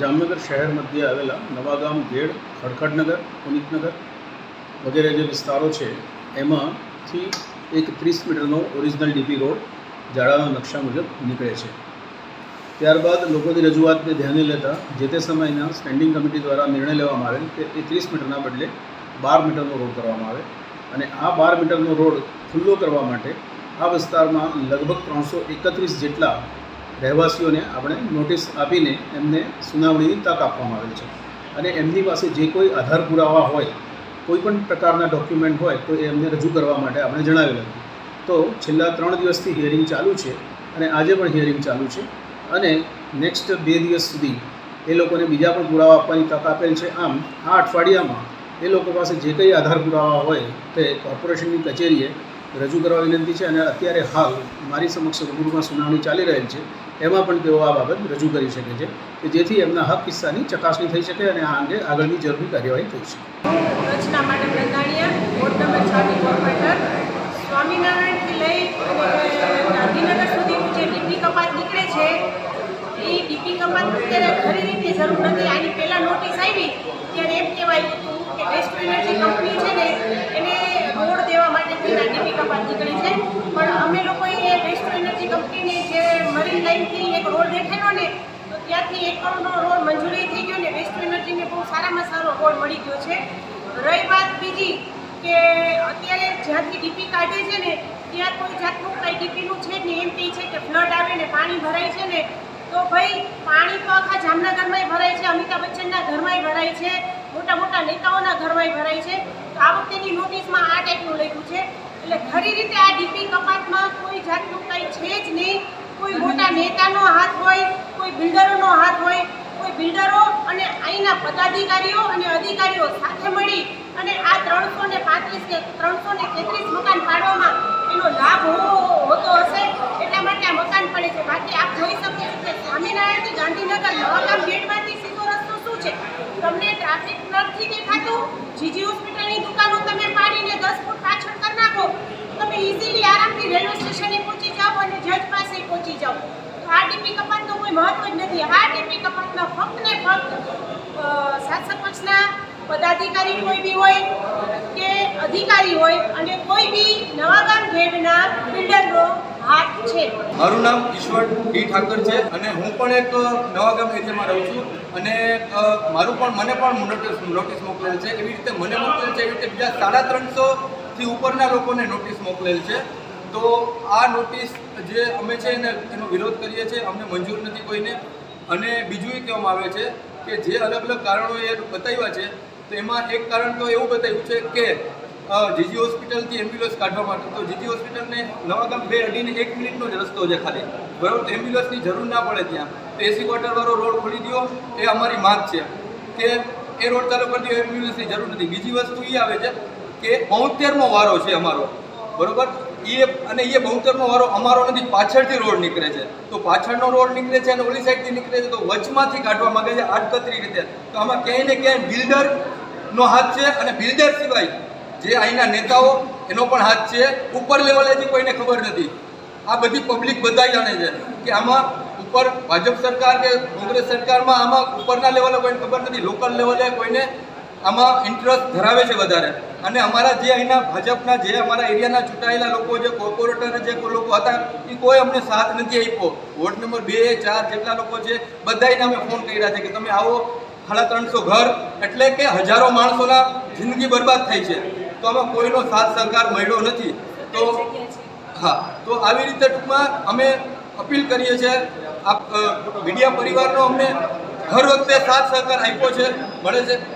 જામનગર શહેર મધ્યે આવેલા નવાગામ ગેડ ખડખડનગર પુનિતનગર વગેરે જે વિસ્તારો છે, એમાંથી એક ત્રીસ મીટરનો ઓરિજિનલ ડીપી રોડ જાડાના નકશા મુજબ નીકળે છે. ત્યારબાદ લોકોની રજૂઆતને ધ્યાને લેતા જે તે સમયના સ્ટેન્ડિંગ કમિટી દ્વારા નિર્ણય લેવામાં આવેલ કે એ ત્રીસ મીટરના બદલે બાર મીટરનો રોડ કરવામાં આવે અને આ બાર મીટરનો રોડ ખુલ્લો કરવા માટે આ વિસ્તારમાં લગભગ ત્રણસો એકત્રીસ જેટલા રહેવાસીઓને આપણે નોટિસ આપીને એમને સુનાવણીની તક આપવામાં આવેલ છે. અને એમની પાસે જે કોઈ આધાર પુરાવા હોય, કોઈ પણ પ્રકારના ડોક્યુમેન્ટ હોય, તો એ એમને રજૂ કરવા માટે આપણે જણાવેલ તો છેલ્લા ત્રણ દિવસથી હિયરિંગ ચાલુ છે અને આજે પણ હિયરિંગ ચાલુ છે અને નેક્સ્ટ બે દિવસ સુધી એ લોકોને બીજા પણ પુરાવા આપવાની તક આપેલ છે. આમ, આ અઠવાડિયામાં એ લોકો પાસે જે કંઈ આધાર પુરાવા હોય તે કોર્પોરેશનની કચેરીએ રજૂ કરવા વિનંતી છે અને અત્યારે હાલ મારી સમક્ષ રૂબરૂમાં સુનાવણી ચાલી રહેલ છે. એમાં પણ તેઓ આ બાબત રજૂ કરી શકે છે કે જેથી એમના હક કિસ્સાની ચકાસણી થઈ શકે અને આ અંગે આગળની જરૂરી કાર્યવાહી થઈ શકે. રચના માટે લઈ ગાંધીનગર સુધી જે ડીપી કપાત નીકળે છે, એ ડીપી કપાત અત્યારે ખરીદીની જરૂર નથી આની પહેલાં નોટિસ આવી ત્યારે એમ કહેવાયું હતું કે વેસ્ટ એનર્જી કંપની છે ને એને રોડ દેવા માટે થઈને આ ડીપી કપાત નીકળી છે. પણ અમે લોકોએ વેસ્ટ એનર્જી કંપનીને જે મરીન લાઇનથી એક રોડ દેખાડ્યો ને, તો ત્યાંથી એક કરોડનો રોડ મંજૂરી થઈ ગયો ને વેસ્ટ એનર્જીને બહુ સારામાં સારો રોડ મળી ગયો છે. રહી વાત બીજી કે અત્યારે જ્યાંથી ડીપી કાઢે છે ને, ત્યાં કોઈ જાતનું કાંઈ ડીપીનું છે નહીં. એમ કહે છે કે ફ્લડ આવે ને, પાણી ભરાય છે ને, તો ભાઈ પાણી તો આખા જામનગરમાંય ભરાય છે, અમિતાભ બચ્ચનના ઘરમાંય ભરાય છે, મોટા મોટા નેતાઓના ઘરમાંય ભરાય છે. તો આ વખતેની નોટિસમાં આ ટાઈપનું લખ્યું છે. એટલે ખરી રીતે આ ડીપી કપાતમાં કોઈ જાતનું કંઈ છે જ નહીં. કોઈ મોટા નેતાનો હાથ હોય, કોઈ બિલ્ડરોનો હાથ હોય, કોઈ બિલ્ડરો અને અહીંના પદાધિકારીઓ અને અધિકારીઓ સાથે મળી અને આ ત્રણસો ને પાંત્રીસ કે ત્રણસો ને તેત્રીસ મકાન પાડવામાં એનો લાભ હોતો હશે, એટલા માટે આ મકાન પડે છે. બાકી આપ જોઈ શકો છો કે સ્વામિનારાયણથી ગાંધીનગર નવાગામ ગેટમાંથી સીધો રસ્તો શું છે? તમને ટ્રાફિક નથી દેખાતું? જીજી હોસ્પિટલની દુકાનો તમે પાડીને દસ ફૂટ પાછળ કરી નાખો તમે ઇઝીલી આરામથી રેલવે સ્ટેશને પહોંચી જાઓ અને જજ પાસે પહોંચી જાઓ તો આ ડીપી કપાતનો કોઈ મહત્વ જ નથી આ ડીપી કપાતમાં ફક્ત ને ફક્ત અ, શાસક પક્ષના પદાધિકારી કોઈ બી હોય કે અધિકારી હોય અને કોઈ બી નવાગામ ઘેડના બિલ્ડરનો છે. મારું નામ ઈશ્વર ડી ઠાકર છે અને હું પણ એક નવાગામ એરિયામાં રહું છું અને મારું પણ, મને પણ નોટિસ નોટિસ મોકલેલ છે. એવી રીતે મને મોકલેલ છે, એવી રીતે બીજા સાડા ત્રણસોથી ઉપરના લોકોને નોટિસ મોકલેલ છે. તો આ નોટિસ જે અમે છે એને, એનો વિરોધ કરીએ છીએ, અમને મંજૂર નથી કોઈને. અને બીજું એ કહેવામાં આવે છે કે જે અલગ અલગ કારણો એ બતાવ્યા છે તો એમાં એક કારણ તો એવું બતાવ્યું છે કે જીજી હોસ્પિટલથી એમ્બ્યુલન્સ કાઢવા માટે તો જીજી હોસ્પિટલને નવાગામ બે અઢીને એક મિનિટનો જ રસ્તો છે ખાલી. બરાબર? એમ્બ્યુલન્સની જરૂર ના પડે ત્યાં. તો એસી ક્વાર્ટરવાળો રોડ ખોલી દો એ અમારી માંગ છે. કે એ રોડ ચાલુ કરી દો એમ્બ્યુલન્સની જરૂર નથી. બીજી વસ્તુ એ આવે છે કે બોતેરમો વારો છે અમારો. બરોબર? એ અને એ બહુતરનો વારો અમારો નથી, પાછળથી રોડ નીકળે છે. તો પાછળનો રોડ નીકળે છે અને ઓલી સાઈડથી નીકળે છે, તો વચમાંથી કાઢવા માંગે છે આડકતરી રીતે. તો આમાં ક્યાંય ને ક્યાંય બિલ્ડરનો હાથ છે અને બિલ્ડર સિવાય જે અહીંના નેતાઓ, એનો પણ હાથ છે. ઉપર લેવલેથી કોઈને ખબર નથી. આ બધી પબ્લિક બધા જાણે છે કે આમાં ઉપર ભાજપ સરકાર કે કોંગ્રેસ સરકારમાં આમાં ઉપરના લેવલે કોઈને ખબર નથી, લોકલ લેવલે કોઈને આમાં ઇન્ટરેસ્ટ ધરાવે છે વધારે. અને અમારા જે અહીંના ભાજપના જે અમારા એરિયાના ચૂંટાયેલા લોકો જે કોર્પોરેટર જે લોકો હતા એ કોઈ અમને સાથ નથી આપ્યો. વોર્ડ નંબર બે ચાર જેટલા લોકો છે બધાને અમે ફોન કર્યા છે કે તમે આવો સાડા ત્રણસો ઘર એટલે કે હજારો માણસોના જિંદગી બરબાદ થઈ છે. તો આમાં કોઈનો સાથ સહકાર મળ્યો નથી. તો હા તો આવી રીતે ટૂંકમાં અમે અપીલ કરીએ છીએ આપ મીડિયા પરિવારનો અમને હર વખતે સાથ સહકાર આપ્યો છે. મળે છે.